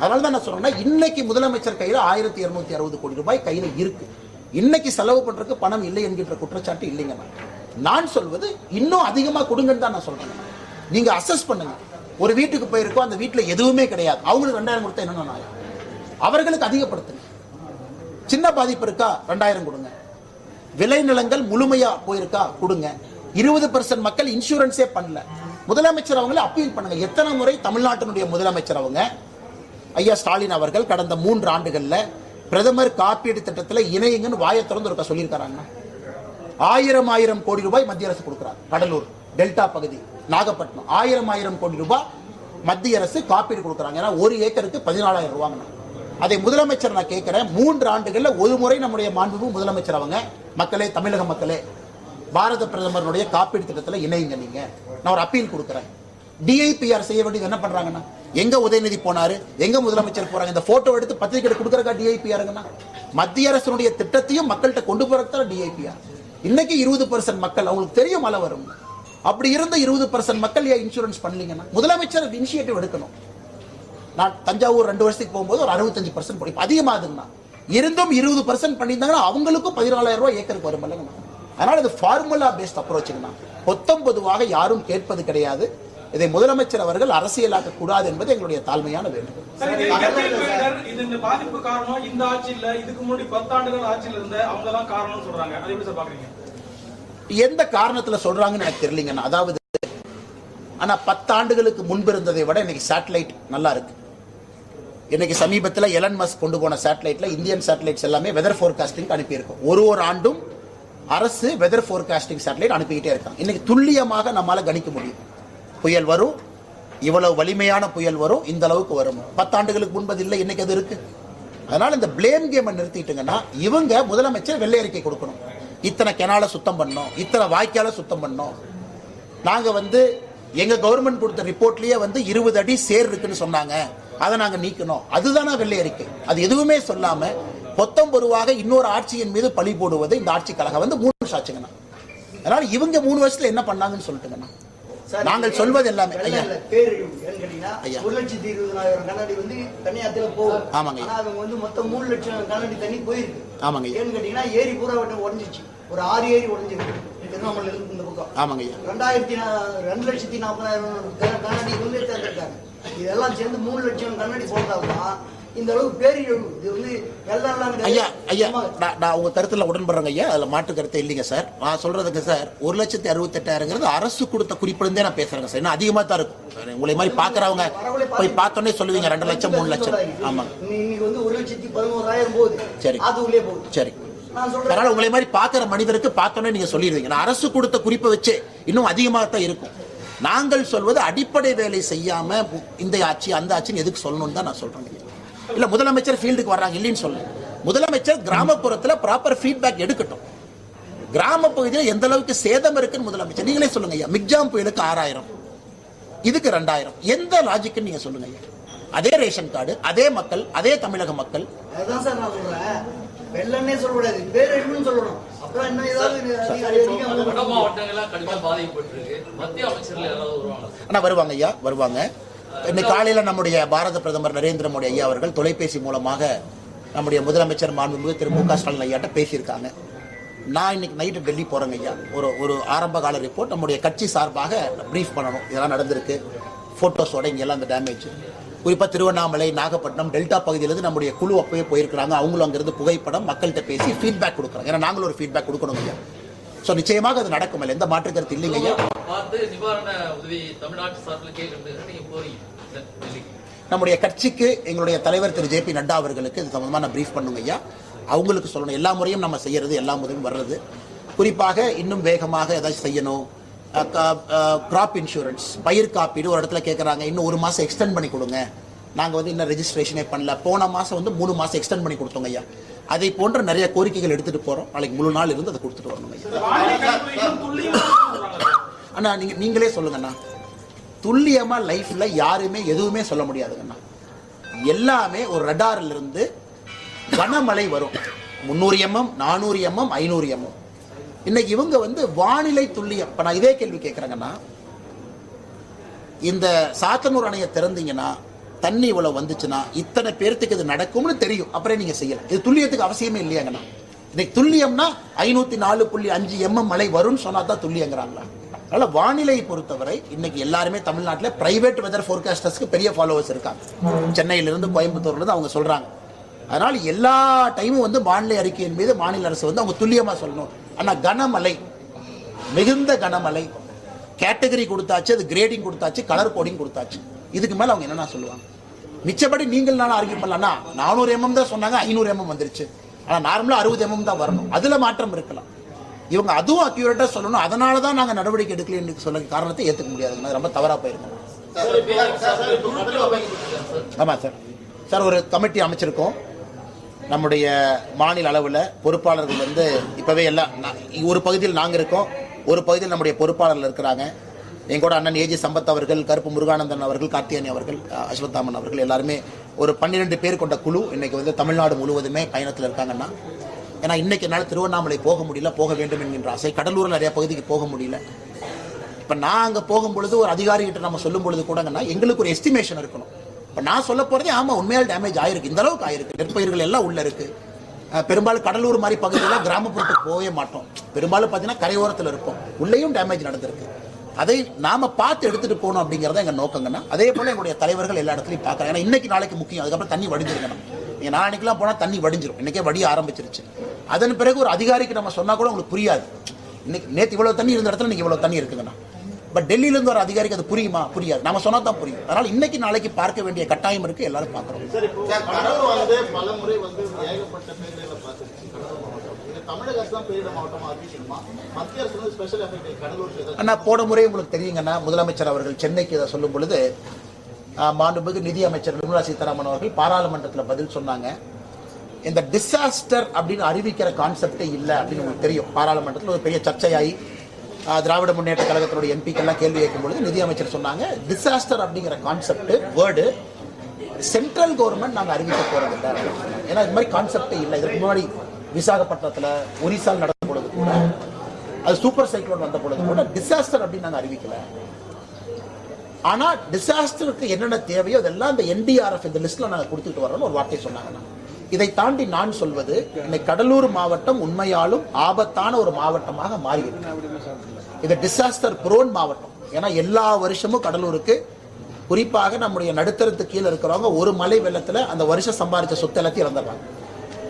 அதனால தான் நான் சொல்றேன்னா இன்னைக்கு முதலமைச்சர் கையில ஆயிரத்தி இருநூத்தி அறுபது கோடி ரூபாய் கையில இருக்கு. இன்னைக்கு செலவு பண்றதுக்கு பணம் இல்லை என்கின்ற குற்றச்சாட்டு இல்லைங்க நான் சொல்வது இன்னும் அதிகமா கொடுங்கன்னு தான் நான் சொல்றேன். நீங்க அசஸ் பண்ணுங்க. ஒரு வீட்டுக்கு போயிருக்கோம் அந்த வீட்டுல எதுவுமே கிடையாது. அவங்களுக்கு ரெண்டாயிரம் கொடுத்தா என்னென்ன அவர்களுக்கு அதிகப்படுத்துங்க. சின்ன பாதிப்பு இருக்கா? ரெண்டாயிரம் கொடுங்க. விளைநிலங்கள் முழுமையா போயிருக்கா? கொடுங்க. இருபது பெர்சன்ட் மக்கள் இன்சூரன்ஸே பண்ணல. முதலமைச்சர் அவங்கள அப்பீல் பண்ணுங்க. எத்தனை முறை தமிழ்நாட்டினுடைய முதலமைச்சர் அவங்க? ஐயா ஸ்டாலின் அவர்கள் கடந்த மூன்று ஆண்டுகள்ல பிரதமர் காப்பீடு திட்டத்தில் இணையுங்கன்னு வாயை திறந்து இருக்க சொல்லியிருக்காங்க ஆயிரம் ஆயிரம் கோடி ரூபாய் மத்திய அரசு கொடுக்கிறார். கடலூர் டெல்டா பகுதி நாகப்பட்டினம். ஆயிரம் ஆயிரம் கோடி ரூபாய் மத்திய அரசு காப்பீடு கொடுக்குறாங்க. ஏன்னா ஒரு ஏக்கருக்கு பதினாலாயிரம் ரூபாங்கண்ணா. அதை முதலமைச்சர் நான் கேட்கிறேன். மூன்று ஆண்டுகளில் ஒரு முறை நம்முடைய மாண்பு முதலமைச்சர் அவங்க மக்களே தமிழக மக்களே பாரத பிரதமருடைய காப்பீடு திட்டத்தில் இணையுங்க நீங்க. நான் ஒரு அப்பீல் கொடுக்குறேன். டிஐபிஆர் செய்ய வேண்டியது என்ன பண்றாங்கன்னா எங்க உதயநிதி போனாரு எங்க முதலமைச்சர் போறாங்க இந்த போட்டோ எடுத்து பத்திரிகை கொடுக்கறக்கா டிஐபிஆருங்கண்ணா மத்திய அரசினுடைய திட்டத்தையும் மக்கள்கிட்ட கொண்டு போறதுக்கு டிஐபிஆர் இன்னைக்கு இருபது பர்சன்ட் மக்கள் அவங்களுக்கு தெரியும் மழை வரும். அப்படி இருந்த இருபது பர்சன்ட் மக்கள் ஏன் இன்சூரன்ஸ் பண்ணலீங்கன்னா முதலமைச்சர் இனிஷியேட்டிவ் எடுக்கணும். நான் தஞ்சாவூர் ரெண்டு வருஷத்துக்கு போகும்போது ஒரு அறுபத்தஞ்சு பர்சன்ட் இப்போ அதிகமாகுதுங்கண்ணா இருந்தும் இருபது பர்சன்ட் பண்ணியிருந்தாங்கன்னா அவங்களுக்கும் பதினாலாயிரம் ரூபாய் ஏக்கருக்கு வரும் இல்லைங்கண்ணா அதனால இது ஃபார்முலா பேஸ்ட் அப்ரோச்சுங்கண்ணா பொத்தம் பொதுவாக யாரும் கேட்பது கிடையாது. இதை முதலமைச்சர் அவர்கள் அரசியலாக்க கூடாது என்பது எங்களுடைய தாழ்மையான வேண்டுகோள். எந்த காரணத்துல சொல்றாங்கன்னு எனக்கு தெரியலங்கண்ணா அதாவது ஆனா பத்து ஆண்டுகளுக்கு முன்பு இருந்ததை விட இன்னைக்கு சேட்டலைட் நல்லா இருக்கு. இன்னைக்கு சமீபத்தில் எலன் மஸ்க் கொண்டு போன சேட்டலைட்டில் இந்தியன் சேட்டலைட்ஸ் எல்லாமே வெதர் ஃபோர்காஸ்டிங் அனுப்பியிருக்கோம். ஒரு ஒரு ஆண்டும் அரசு வெதர் ஃபோர்காஸ்டிங் சேட்டலைட் அனுப்பிக்கிட்டே இருக்காங்க. இன்னைக்கு துல்லியமாக நம்மளால் கணிக்க முடியும். புயல் வரும். இவ்வளவு வலிமையான புயல் வரும். இந்த அளவுக்கு வரும். பத்தாண்டுகளுக்கு முன்பது இல்லை. இன்னைக்கு அது இருக்கு. அதனால இந்த பிளேம் கேமை நிறுத்திட்டுங்கன்னா இவங்க முதலமைச்சர் வெள்ளை அறிக்கை கொடுக்கணும். இத்தனை கெனால சுத்தம் பண்ணோம் இத்தனை வாய்க்கால சுத்தம் பண்ணோம் நாங்க வந்து எங்க கவர்மெண்ட் கொடுத்த ரிப்போர்ட்லயே வந்து இருபது அடி சேர் இருக்குன்னு சொன்னாங்க. அதை நாங்க நீக்கணும். அதுதானா வெள்ளை அறிக்கை. அது எதுவுமே சொல்லாம பொத்தம் பொதுவாக இன்னொரு ஆட்சியின் மீது பழி போடுவது இந்த ஆட்சி கழகம். வந்து மூணு வருஷம் ஆச்சுங்கண்ணா. அதனால இவங்க மூணு வருஷத்துல என்ன பண்ணாங்கன்னு சொல்லிட்டுங்கண்ணா. நாங்கள் சொல்வது எல்லாமே. ஐயா. ஐயா. ஒரு லட்சத்தி இருபதாயிரம் கண்ணாடி வந்து தனியாத்துல போகும். ஆமாங்க அவங்க வந்து மொத்தம் மூணு லட்சம் கண்ணாடி தண்ணி போயிருக்கு. ஆமாங்க ஏன்னு கேட்டீங்கன்னா ஏரி பூரா உடஞ்சிச்சு. ஒரு ஆறு ஏரி உடஞ்சிருக்கு. திருவண்ணாமலை இருந்து இந்த பக்கம். ஆமாங்க ஐயா. ரெண்டாயிரத்தி ரெண்டு லட்சத்தி நாற்பதாயிரம் கண்ண- கண்ணாடி இவங்களே தேர்ந்தெடுத்தாங்க. இதெல்லாம் சேர்ந்து மூணு லட்சம் கண்ணாடி போட்டதால்தான் இந்த அளவுக்கு பேரழிவு இது வந்து எல்லாம். ஐயா ஐயா நான் நான் உங்க கருத்துல உடன்படுறேங்க ஐயா. அதுல மாற்று கருத்து இல்லைங்க சார். நான் சொல்றதுங்க சார் ஒரு லட்சத்தி அறுபத்தெட்டாயிரங்கிறது அரசு கொடுத்த குறிப்பிலிருந்தே நான் பேசுறேங்க சார். இன்னும் அதிகமா தான் இருக்கும். உங்களை மாதிரி பாக்குறவங்க போய் பார்த்தோன்னே சொல்லுவீங்க ரெண்டு லட்சம் மூணு லட்சம். ஆமாங்க. இன்னி- இன்னைக்கு வந்து ஒரு லட்சத்தி பதினோராயிரம் போகுது. சரி. அது உள்ளே போகுது. சரி. அதனால உங்களை மாதிரி பாக்குற மனிதருக்கு பார்த்தோன்னே நீங்க சொல்லிடுவீங்க. நான் அரசு கொடுத்த குறிப்பை வச்சு இன்னும் அதிகமாக தான் இருக்கும். நாங்கள் சொல்வது அடிப்படை வேலை செய்யாம இந்த ஆட்சி அந்த ஆட்சின்னு எதுக்கு சொல்லணும்னு தான் நான் சொல்றேன். இல்ல முதலமைச்சர் ஃபீல்டுக்கு வர்றாங்க இல்லைன்னு சொல்ல முதலமைச்சர் கிராமப்புறத்தில் ப்ராப்பர் ஃபீட்பேக் எடுக்கட்டும். கிராம பகுதியில் எந்த அளவுக்கு சேதம் இருக்குன்னு முதலமைச்சர் நீங்களே சொல்லுங்க ஐயா. மிக்ஜாம் புயலுக்கு ஆறாயிரம். இதுக்கு ரெண்டாயிரம். எந்த லாஜிக்குன்னு நீங்க சொல்லுங்க ஐயா. அதே ரேஷன் கார்டு அதே மக்கள் அதே தமிழக மக்கள். அதுதான் சார் நான் சொல்றேன். வெள்ளன்னே சொல்லக்கூடாது. சொல்லணும். அப்புறம் என்ன ஏதாவது ஆனா வருவாங்க ஐயா வருவாங்க. இன்னைக்கு காலையில நம்முடைய பாரத பிரதமர் நரேந்திர மோடி ஐயா அவர்கள் தொலைபேசி மூலமாக நம்முடைய முதலமைச்சர் மாண்புமிகு திரு மு க ஸ்டாலின் ஐயாட்ட பேசியிருக்காங்க. நான் இன்னைக்கு நைட்டு டெல்லி போறேங்க ஐயா. ஒரு ஒரு ஆரம்ப கால ரிப்போர்ட் நம்முடைய கட்சி சார்பாக ப்ரீஃப் பண்ணணும். இதெல்லாம் நடந்திருக்கு. ஃபோட்டோஸோட இங்கெல்லாம் அந்த டேமேஜ் குறிப்பாக திருவண்ணாமலை நாகப்பட்டினம் டெல்டா பகுதியிலிருந்து நம்முடைய குழு அப்பவே போயிருக்கிறாங்க. அவங்களும் அங்கிருந்து புகைப்படம் மக்கள்கிட்ட பேசி ஃபீட்பேக் கொடுக்குறாங்க. ஏன்னா நாங்களும் ஒரு ஃபீட்பேக் கொடுக்கணும் ஐயா. ஸோ நிச்சயமாக அது நடக்கும் இல்லை. எந்த மாற்று கருத்து இல்லைங்க ஐயா. நம்முடைய கட்சிக்கு எங்களுடைய தலைவர் திரு ஜே பி நட்டா அவர்களுக்கு இது சம்பந்தமா நான் ப்ரீஃப் பண்ணுங்க ஐயா. அவங்களுக்கு சொல்லணும். எல்லா முறையும் நம்ம செய்யறது எல்லா முறையும் வர்றது. குறிப்பாக இன்னும் வேகமாக ஏதாச்சும் செய்யணும். Uh, uh, uh, crop insurance பயிர் காப்பீடு ஒரு இடத்துல கேட்குறாங்க இன்னும் ஒரு மாதம் எக்ஸ்டெண்ட் பண்ணி கொடுங்க. நாங்கள் வந்து இன்னும் ரெஜிஸ்ட்ரேஷனே பண்ணல. போன மாதம் வந்து மூணு மாதம் எக்ஸ்டெண்ட் பண்ணி கொடுத்தோங்க ஐயா. அதை போன்ற நிறைய கோரிக்கைகள் எடுத்துகிட்டு போகிறோம் நாளைக்கு முழு நாள் இருந்து அதை கொடுத்துட்டு வரணும் ஐயா. அண்ணா நீங்கள் நீங்களே சொல்லுங்கண்ணா. துல்லியமாக லைஃப்பில் யாருமே எதுவுமே சொல்ல முடியாதுங்கண்ணா. எல்லாமே ஒரு ரடார்லேருந்து கனமழை வரும். முந்நூறு எம்எம் நானூறு எம்எம் ஐநூறு எம்எம். இன்னைக்கு இவங்க வந்து வானிலை துல்லியம் இப்ப நான் இதே கேள்வி கேட்கறேங்கண்ணா இந்த சாத்தனூர் அணையை திறந்தீங்கன்னா தண்ணி இவ்வளவு வந்துச்சுன்னா இத்தனை பேர்த்துக்கு இது நடக்கும்னு தெரியும். அப்புறம் நீங்க செய்யலாம். இது துல்லியத்துக்கு அவசியமே இல்லையாங்கண்ணா. இன்னைக்கு துல்லியம்னா ஐநூத்தி நாலு புள்ளி அஞ்சு எம்எம் மழை வரும்னு சொன்னா தான் துல்லியங்கிறாங்களா? அதனால வானிலையை பொறுத்தவரை இன்னைக்கு எல்லாருமே தமிழ்நாட்டில் பிரைவேட் வெதர் ஃபோர்காஸ்டர்ஸ்க்கு பெரிய ஃபாலோவர்ஸ் இருக்காங்க. சென்னையிலிருந்து கோயம்புத்தூர்ல இருந்து அவங்க சொல்றாங்க. அதனால எல்லா டைமும் வந்து வானிலை அறிக்கையின் மீது மாநில அரசு வந்து அவங்க துல்லியமா சொல்லணும். ஆனால் கனமலை மிகுந்த கனமலை கேட்டகரி கொடுத்தாச்சு அது கிரேடிங் கொடுத்தாச்சு கலர் கோடிங் கொடுத்தாச்சு இதுக்கு மேலே அவங்க என்னென்ன சொல்லுவாங்க மிச்சப்படி நீங்கள் நானும் ஆர்கியூ பண்ணலன்னா நானூறு எம்எம் தான் சொன்னாங்க ஐநூறு எம்எம் வந்துருச்சு ஆனால் நார்மலாக அறுபது எம்எம் தான் வரணும் அதில் மாற்றம் இருக்கலாம் இவங்க அதுவும் அக்யூரேட்டாக சொல்லணும் அதனால தான் நாங்கள் நடவடிக்கை எடுக்கலன்னு சொல்ல காரணத்தை ஏற்றுக்க முடியாது ரொம்ப தவறாக போயிருக்கோம் ஆமாம் சார் சார் ஒரு கமிட்டி அமைச்சிருக்கோம் நம்முடைய மாநில அளவில் பொறுப்பாளர்கள் வந்து இப்போவே எல்லாம் ஒரு பகுதியில் நாங்கள் இருக்கோம் ஒரு பகுதியில் நம்முடைய பொறுப்பாளர்கள் இருக்கிறாங்க. எங்கூட அண்ணன் ஏஜி சம்பத் அவர்கள் கருப்பு முருகானந்தன் அவர்கள் கார்த்தியானி அவர்கள் அஸ்வத்தாமன் அவர்கள் எல்லாருமே ஒரு பன்னிரெண்டு பேர் கொண்ட குழு இன்றைக்கி வந்து தமிழ்நாடு முழுவதுமே பயணத்தில் இருக்காங்கன்னா ஏன்னா இன்றைக்கி என்னால் திருவண்ணாமலை போக முடியல போக வேண்டும் என்கின்ற ஆசை. கடலூரில் நிறைய பகுதிக்கு போக முடியல. இப்போ நான் அங்கே போகும்பொழுது ஒரு அதிகாரிகிட்ட நம்ம சொல்லும் பொழுது கூடங்கன்னா எங்களுக்கு ஒரு எஸ்டிமேஷன் இருக்கணும். இப்போ நான் சொல்ல போகிறதே ஆமாம் உண்மையால் டேமேஜ் ஆயிருக்கு. இந்த அளவுக்கு ஆயிருக்கு. நெற்பயிர்கள் எல்லாம் உள்ள இருக்கு. பெரும்பாலும் கடலூர் மாதிரி பகுதியெல்லாம் கிராமப்புறத்துக்கு போகவே மாட்டோம். பெரும்பாலும் பார்த்தீங்கன்னா கரையோரத்தில் இருப்போம். உள்ளேயும் டேமேஜ் நடந்திருக்கு. அதை நாம பார்த்து எடுத்துட்டு போகணும் அப்படிங்கிறத எங்க நோக்கங்கன்னா அதே போல எங்களுடைய தலைவர்கள் எல்லா இடத்துலையும் பார்க்குறாங்க. ஏன்னா இன்னைக்கு நாளைக்கு முக்கியம். அதுக்கப்புறம் தண்ணி வடிஞ்சிருக்கணும் நான் நாளைக்கெல்லாம் போனால் தண்ணி வடிஞ்சிரும். இன்னைக்கே வடிய ஆரம்பிச்சிருச்சு. அதன் பிறகு ஒரு அதிகாரிக்கு நம்ம சொன்னால் கூட உங்களுக்கு புரியாது. இன்னைக்கு நேற்று இவ்வளோ தண்ணி இருந்த இடத்துல இன்னைக்கு இவ்வளோ தண்ணி இருக்குங்கண்ணா பட் டெல்லியில இருந்து ஒரு அதிகாரிக்கு அது புரியுமா? புரியாது. நம்ம சொன்னா தான் புரியும். அதனால இன்னைக்கு நாளைக்கு பார்க்க வேண்டிய கட்டாயம் இருக்கு. எல்லாரும் பார்க்கறோம். அண்ணா போன முறை உங்களுக்கு தெரியுங்கண்ணா முதலமைச்சர் அவர்கள் சென்னைக்கு இதை சொல்லும் பொழுது மாண்புமிகு நிதி அமைச்சர் நிர்மலா சீதாராமன் அவர்கள் பாராளுமன்றத்தில் பதில் சொன்னாங்க. இந்த டிசாஸ்டர் அப்படின்னு அறிவிக்கிற கான்செப்டே இல்லை அப்படின்னு உங்களுக்கு தெரியும். பாராளுமன்றத்தில் ஒரு பெரிய சர்ச்சையாகி திராவிட முன்னேற்ற கழகத்தினுடைய எம்பிக்கெல்லாம் கேள்வி கேட்கும் பொழுது நிதி அமைச்சர் சொன்னாங்க டிசாஸ்டர் அப்படிங்கிற கான்செப்ட் வேர்டு சென்ட்ரல் கவர்மெண்ட் நாங்கள் அறிவிக்க போறது இல்லை. ஏன்னா இது மாதிரி கான்செப்டே இல்லை. இதுக்கு முன்னாடி விசாகப்பட்டினத்தில் ஒரிசால் நடந்த பொழுது கூட அது சூப்பர் சைக்ளோன் வந்த பொழுது கூட டிசாஸ்டர் அப்படின்னு நாங்கள் அறிவிக்கல. ஆனால் டிசாஸ்டருக்கு என்னென்ன தேவையோ அதெல்லாம் இந்த என்டிஆர்எஃப் இந்த லிஸ்ட்ல நாங்கள் கொடுத்துட்டு வரோம்னு ஒரு வார்த்தை சொன்னாங்கண்ணா இதை தாண்டி நான் சொல்வது இன்னைக்கு கடலூர் மாவட்டம் உண்மையாலும் ஆபத்தான ஒரு மாவட்டமாக மாறியிருக்கு. இது டிசாஸ்டர் ப்ரோன் மாவட்டம். ஏன்னா எல்லா வருஷமும் கடலூருக்கு குறிப்பாக நம்முடைய நடுத்தரத்துக்கு கீழே இருக்கிறவங்க ஒரு மலை வெள்ளத்தில் அந்த வருஷம் சம்பாதிச்ச சொத்து எல்லாத்தையும் இறந்துடுறாங்க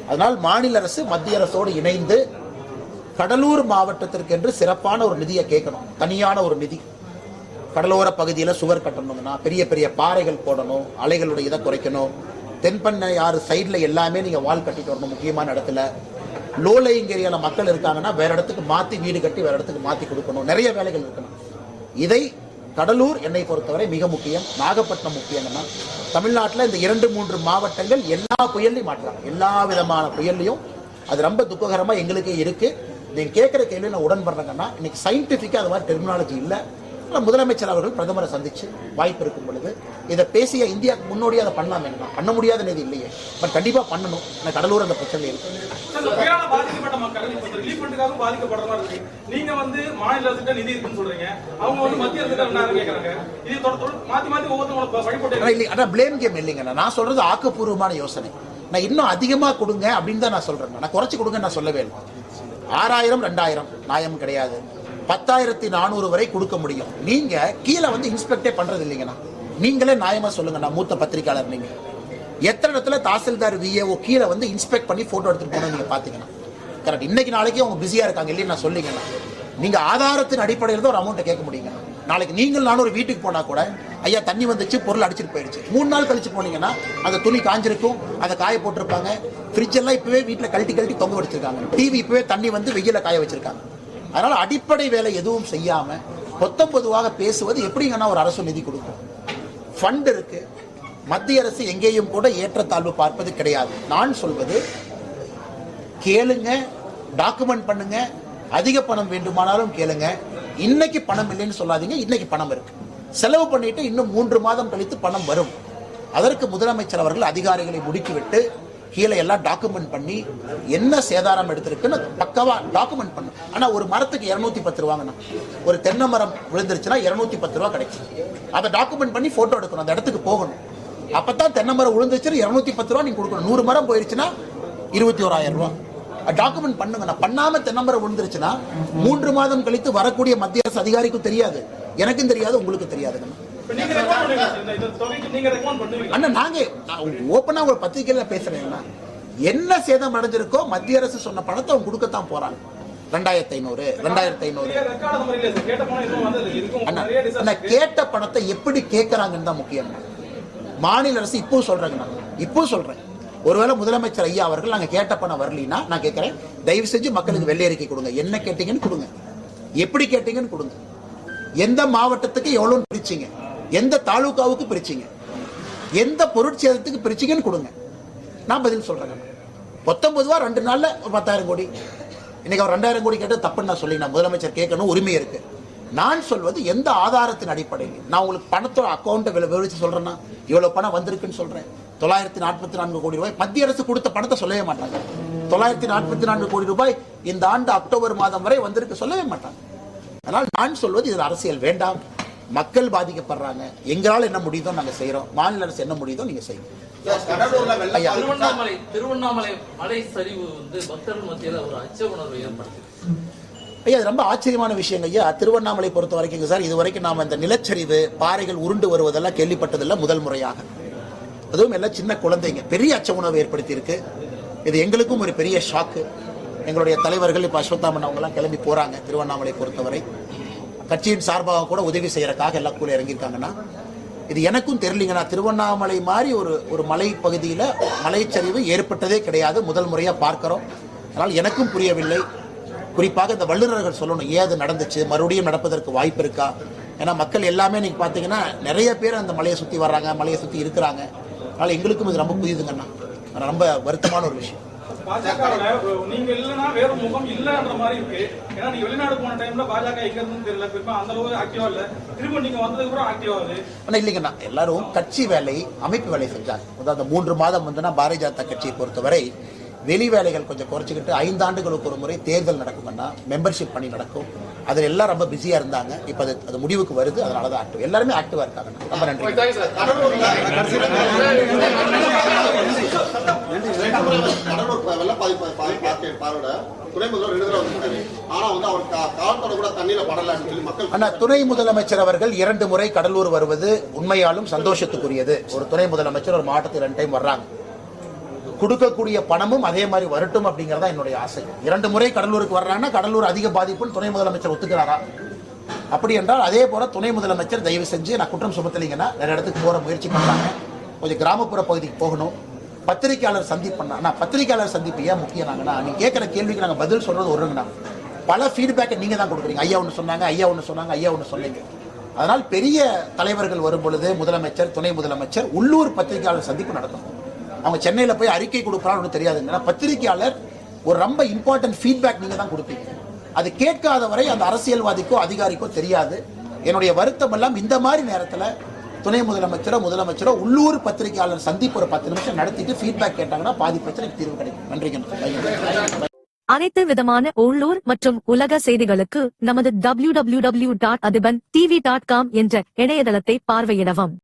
அதனால் மாநில அரசு மத்திய அரசோடு இணைந்து கடலூர் மாவட்டத்திற்கு என்று சிறப்பான ஒரு நிதியை கேட்கணும். தனியான ஒரு நிதி. கடலோர பகுதியில் சுவர் கட்டணும்னா பெரிய பெரிய பாறைகள் போடணும் அலைகளுடைய இதை குறைக்கணும். தென்பண்ணை ஆறு சைடில் எல்லாமே நீங்கள் வால் கட்டிட்டு வரணும் முக்கியமான இடத்துல. லோ லைங் ஏரியாவில் மக்கள் இருக்காங்கன்னா வேற இடத்துக்கு மாற்றி வீடு கட்டி வேற இடத்துக்கு மாற்றி கொடுக்கணும். நிறைய வேலைகள் இருக்கணும். இதை கடலூர் என்னை பொறுத்தவரை மிக முக்கியம். நாகப்பட்டினம் முக்கியங்கன்னா தமிழ்நாட்டில் இந்த இரண்டு மூன்று மாவட்டங்கள் எல்லா புயல்லையும் மாற்றலாம். எல்லா விதமான புயல்லையும். அது ரொம்ப துக்ககரமாக எங்களுக்கு இருக்குது நீங்கள் கேட்குற கேள்வி நான் உடன்படுறேங்கன்னா இன்னைக்கு சயின்டிஃபிக்காக அது மாதிரி டெர்மினாலஜி இல்லை. முதலமைச்சர் அவர்கள் பிரதமரை சந்திச்சு வாய்ப்பு இருக்கும் பொழுது இதை பேசிய இந்தியாவுக்கு முன்னோடியே அதை பண்ணலாம் என்ன? பண்ண முடியாத நிதி இல்லையே. பட் கண்டிப்பா பண்ணணும். ஏன்னா கடலூர் அந்த பிரச்சனை இருக்கு. சார், இந்த புயலால பாதிக்கப்பட்ட மக்கள் இப்ப இந்த ரிலீஃப் ஃபண்டுக்காக பாதிக்கப்படுற மாதிரி இருக்கு. நீங்க வந்து மாநில அரசுகிட்ட நிதி இருக்குன்னு சொல்றீங்க. அவங்க வந்து மத்திய அரசுகிட்ட என்ன கேக்குறாங்க? இது தொடர் தொடர் மாத்தி மாத்தி ஒவ்வொருத்தவங்களை வழிபட்டு ஆனா இல்லை அதான் பிளேம் கேம் இல்லைங்க. நான் சொல்றது ஆக்கப்பூர்வமான யோசனை. நான் இன்னும் அதிகமா கொடுங்க அப்படின்னு தான் நான் சொல்றேன் நான் குறைச்சு கொடுங்க நான் சொல்லவே இல்லை. ஆறாயிரம் ரெண்டாயிரம் நியாயம் கிடையாது. பத்தாயிரத்தி நானூறு வரை கொடுக்க முடியும். நீங்க கீழே வந்து இன்ஸ்பெக்டே பண்றது இல்லைங்கண்ணா நீங்களே நியாயமா சொல்லுங்கண்ணா மூத்த பத்திரிக்கையாளர் நீங்க. எத்தனை இடத்துல தாசில்தார் விஏஓ கீழே வந்து இன்ஸ்பெக்ட் பண்ணி போட்டோ எடுத்துட்டு போனோம் நீங்க பாத்தீங்கன்னா. கரெக்ட் இன்னைக்கு நாளைக்கு அவங்க பிஸியா இருக்காங்க இல்லைன்னு நான் சொல்லிங்கண்ணா நீங்க ஆதாரத்தின் அடிப்படையில் தான் ஒரு அமௌண்ட்டை கேட்க முடியுங்க. நாளைக்கு நீங்கள் நானும் ஒரு வீட்டுக்கு போனா கூட ஐயா தண்ணி வந்துச்சு பொருள் அடிச்சிட்டு போயிடுச்சு மூணு நாள் கழிச்சு போனீங்கன்னா அந்த துணி காஞ்சிருக்கும் அதை காய போட்டிருப்பாங்க. ஃப்ரிட்ஜ் எல்லாம் இப்பவே வீட்டில் கழட்டி கழட்டி தொங்க வச்சிருக்காங்க. டிவி இப்பவே தண்ணி வந்து வெயில காய வச்சிருக்காங்க. அதனால அடிப்படை வேலை எதுவும் செய்யாம பொத்தம் பொதுவாக பேசுவது எப்படிங்கன்னா ஒரு அரசு நிதி கொடுக்கும். ஃபண்ட் இருக்கு. மத்திய அரசு எங்கேயும் கூட ஏற்றத்தாழ்வு பார்ப்பது கிடையாது. நான் சொல்வது கேளுங்க டாக்குமெண்ட் பண்ணுங்க. அதிக பணம் வேண்டுமானாலும் கேளுங்க. இன்னைக்கு பணம் இல்லைன்னு சொல்லாதீங்க இன்னைக்கு பணம் இருக்கு. செலவு பண்ணிட்டு இன்னும் மூன்று மாதம் கழித்து பணம் வரும். அதற்கு முதலமைச்சர் அவர்கள் அதிகாரிகளை முடுக்கிவிட்டு கீழே எல்லாம் டாக்குமெண்ட் பண்ணி என்ன சேதாரம் எடுத்திருக்குன்னு பக்கவா டாக்குமெண்ட் பண்ணும் ஆனா ஒரு மரத்துக்கு இரநூத்தி பத்து ரூபாங்கண்ணா ஒரு தென்னை மரம் விழுந்துருச்சுன்னா இரநூத்தி பத்து ரூபா கிடைக்கும். அதை டாக்குமெண்ட் பண்ணி போட்டோ எடுக்கணும் அந்த இடத்துக்கு போகணும். அப்பதான் தென்னை மரம் விழுந்துச்சுன்னு இரநூத்தி பத்து ரூபா நீங்க கொடுக்கணும். நூறு மரம் போயிருச்சுன்னா இருபத்தி ஓராயிரம் ரூபா டாக்குமெண்ட் பண்ணுங்க. நான் பண்ணாம தென்னம்பரம் விழுந்துருச்சுன்னா மூன்று மாதம் கழித்து வரக்கூடிய மத்திய அரசு அதிகாரிக்கும் தெரியாது. எனக்கும் தெரியாது உங்களுக்கு தெரியாதுங்கண்ணா அண்ணா நாங்க ஓப்பனா ஒரு பத்திரிகையில பேசுறேன்னா என்ன சேதம் அடைஞ்சிருக்கோ மத்திய அரசு சொன்ன பணத்தை அவங்க கொடுக்கத்தான் போறாங்க. ரெண்டாயிரத்தி ஐநூறு ரெண்டாயிரத்தி ஐநூறு அண்ணா கேட்ட பணத்தை எப்படி கேட்கறாங்கன்னு தான் முக்கியம் மாநில அரசு இப்போ சொல்றேங்க நான் இப்போ சொல்றேன். ஒருவேளை முதலமைச்சர் ஐயா அவர்கள் நாங்க கேட்ட பணம் வரலினா நான் கேட்கிறேன். தயவு செஞ்சு மக்களுக்கு வெள்ளை அறிக்கை கொடுங்க. என்ன கேட்டீங்கன்னு கொடுங்க. எப்படி கேட்டீங்கன்னு கொடுங்க. எந்த மாவட்டத்துக்கு எவ்வளவு பிரிச்சீங்க. எந்த தாலுகாவுக்கு பிரிச்சிங்க? எந்த பொருட்சேதத்துக்கு பிரிச்சீங்கன்னு கொடுங்க. நான் பதில் சொல்றேன். பத்தொன்பது ரெண்டு நாள்ல ஒரு பத்தாயிரம் கோடி. இன்னைக்கு அவர் ரெண்டாயிரம் கோடி கேட்டால் தப்புன்னு நான் சொல்லி நான் முதலமைச்சர் கேட்கணும் உரிமை இருக்கு. நான் சொல்வது எந்த ஆதாரத்தின் அடிப்படையில்? நான் உங்களுக்கு பணத்தோட அக்கௌண்ட்டை விவரித்து சொல்றேன்னா இவ்வளோ பணம் வந்திருக்குன்னு சொல்கிறேன் தொள்ளாயிரத்தி நாற்பத்தி நான்கு கோடி ரூபாய். மத்திய அரசு கொடுத்த பணத்தை சொல்லவே மாட்டாங்க. தொள்ளாயிரத்தி நாற்பத்தி நான்கு கோடி ரூபாய் இந்த ஆண்டு அக்டோபர் மாதம் வரை வந்திருக்கு சொல்லவே மாட்டாங்க. அதனால் நான் சொல்வது இதில் அரசியல் வேண்டாம். மக்கள் பாதிக்கப்படுறாங்க. எங்களால் என்ன முடியுதோ நாங்க செய்றோம். மாநில அரசு என்ன முடியுதோ நீங்க செய்யுங்க. திருவண்ணாமலை திருவண்ணாமலை மலை சரிவு வந்து பக்தர்கள் மத்தியில ஒரு அச்ச உணர்வை ஏற்படுத்தி ஐயா அது ரொம்ப ஆச்சரியமான விஷயங்க ஐயா. திருவண்ணாமலை பொறுத்த வரைக்கும் சார் இது வரைக்கும் நாம இந்த நிலச்சரிவு பாறைகள் உருண்டு வருவதெல்லாம் கேள்விப்பட்டதில்ல முதல் முறையாக. அதுவும் எல்லாம் சின்ன குழந்தைங்க பெரிய அச்ச உணர்வை ஏற்படுத்தி இருக்கு இது எங்களுக்கும் ஒரு பெரிய ஷாக்கு எங்களுடைய தலைவர்கள் இப்ப அஸ்வத்தாமன் அவங்க எல்லாம் கிளம்பி போறாங்க திருவண்ணாமலை பொறுத்தவரை. கட்சியின் சார்பாக கூட உதவி செய்யறதுக்காக எல்லா கூட இறங்கியிருக்காங்கன்னா இது எனக்கும் தெரியலிங்கண்ணா. திருவண்ணாமலை மாதிரி ஒரு ஒரு மலை பகுதியில் மலைச்சரிவு ஏற்பட்டதே கிடையாது. முதல் முறையாக பார்க்குறோம். அதனால் எனக்கும் புரியவில்லை. குறிப்பாக இந்த வல்லுநர்கள் சொல்லணும் ஏன் அது நடந்துச்சு? மறுபடியும் நடப்பதற்கு வாய்ப்பு இருக்கா? ஏன்னா மக்கள் எல்லாமே நீங்கள் பார்த்தீங்கன்னா நிறைய பேர் அந்த மலையை சுற்றி வர்றாங்க மலையை சுற்றி இருக்கிறாங்க. அதனால் எங்களுக்கும் இது ரொம்ப புரியுதுங்கண்ணா ரொம்ப வருத்தமான ஒரு விஷயம். பாஜக நீங்க இல்லைன்னா வேற முகம் இல்லைன்ற மாதிரி இருக்கு. ஏன்னா நீங்க வெளிநாடு போன டைம்ல பாஜக எங்க இருந்து தெரியல. திரும்ப அந்த அளவுக்கு ஆக்டிவா இல்ல. திரும்ப நீங்க வந்ததுக்கு அப்புறம் ஆக்டிவா ஆனா இல்லைங்கண்ணா எல்லாரும் கட்சி வேலை அமைப்பு வேலை செஞ்சாங்க. அதாவது மூன்று மாதம் வந்துன்னா பாரதிய ஜனதா கட்சியை பொறுத்தவரை வெளி வேலைகள் கொஞ்சம் குறைச்சிக்கிட்டு ஐந்து ஆண்டுகளுக்கு ஒரு முறை தேர்தல் நடக்கும்னா மெம்பர்ஷிப் பண்ணி நடக்கும். அதில் எல்லாம் ரொம்ப பிஸியா இருந்தாங்க. இப்போ அது அது முடிவுக்கு வருது. அதனால தான் ஆக்டிவ் எல்லாருமே ஆக்டிவா இருக்காங்க ரொம்ப நன்றி. துணை முதல்வர் ரெண்டு தடவை வந்திருக்காரு. ஆனா வந்து அவர் கா- காலத்தோட கூட தண்ணியில படலன்னு சொல்லி மக்கள் ஆனா துணை முதலமைச்சர் அவர்கள் இரண்டு முறை கடலூர் வருவது உண்மையாலும் சந்தோஷத்துக்குரியது. ஒரு துணை முதலமைச்சர் ஒரு மாவட்டத்துக்கு ரெண்டு டைம் வர்றாங்க. கொடுக்கக்கூடிய பணமும் அதே மாதிரி வரட்டும் அப்படிங்கறதா என்னுடைய ஆசை. இரண்டு முறை கடலூருக்கு வர்றாங்கன்னா கடலூர் அதிக பாதிப்புன்னு துணை முதலமைச்சர் ஒத்துக்கிறாரா? அப்படி என்றால் அதே போல துணை முதலமைச்சர் தயவு செஞ்சு நான் குற்றம் சுமத்தலைங்கன்னா நிறைய இடத்துக்கு போற முயற்சி பண்றாங்க கொஞ்சம் கிராமப்புற பகுதிக்கு போகணும். பத்திரிகையாளர் சந்திப்புண்ணா நான் பத்திரிகையாளர் சந்திப்பு ஏன் முக்கியம் நாங்கன்னா நீங்க கேட்கிற கேள்விக்கு நாங்கள் பதில் சொல்றது ஒருங்கண்ணா பல ஃபீட்பேக்கை நீங்க தான் கொடுக்குறீங்க. ஐயா ஒன்று சொன்னாங்க ஐயா ஒன்று சொன்னாங்க ஐயா ஒன்று சொன்னீங்க. அதனால் பெரிய தலைவர்கள் வரும் பொழுது முதலமைச்சர் துணை முதலமைச்சர் உள்ளூர் பத்திரிகையாளர் சந்திப்பு நடத்தணும் அவங்க சென்னையில போய் அறிக்கை கொடுக்குறான்னு ஒன்றும் தெரியாதுங்க பத்திரிகையாளர் ஒரு ரொம்ப இம்பார்ட்டன்ட் ஃபீட்பேக் நீங்க தான் கொடுப்பீங்க. அது கேட்காத வரை அந்த அரசியல்வாதிக்கோ அதிகாரிக்கோ தெரியாது. என்னுடைய வருத்தம் எல்லாம் இந்த மாதிரி நேரத்துல துணை முதலமைச்சரோ முதலமைச்சரோ உள்ளூர் பத்திரிகையாளர் சந்திப்பு ஒரு பத்து நிமிஷம் நடத்திட்டு ஃபீட்பேக் கேட்டாங்கன்னா பாதி பிரச்சனைக்கு தீர்வு கிடைக்கும். நன்றிங்க அனைத்து விதமான உள்ளூர் மற்றும் உலக செய்திகளுக்கு நமது W W W dot Athiban TV dot com என்ற இணையதளத்தை பார்வையிடவும்.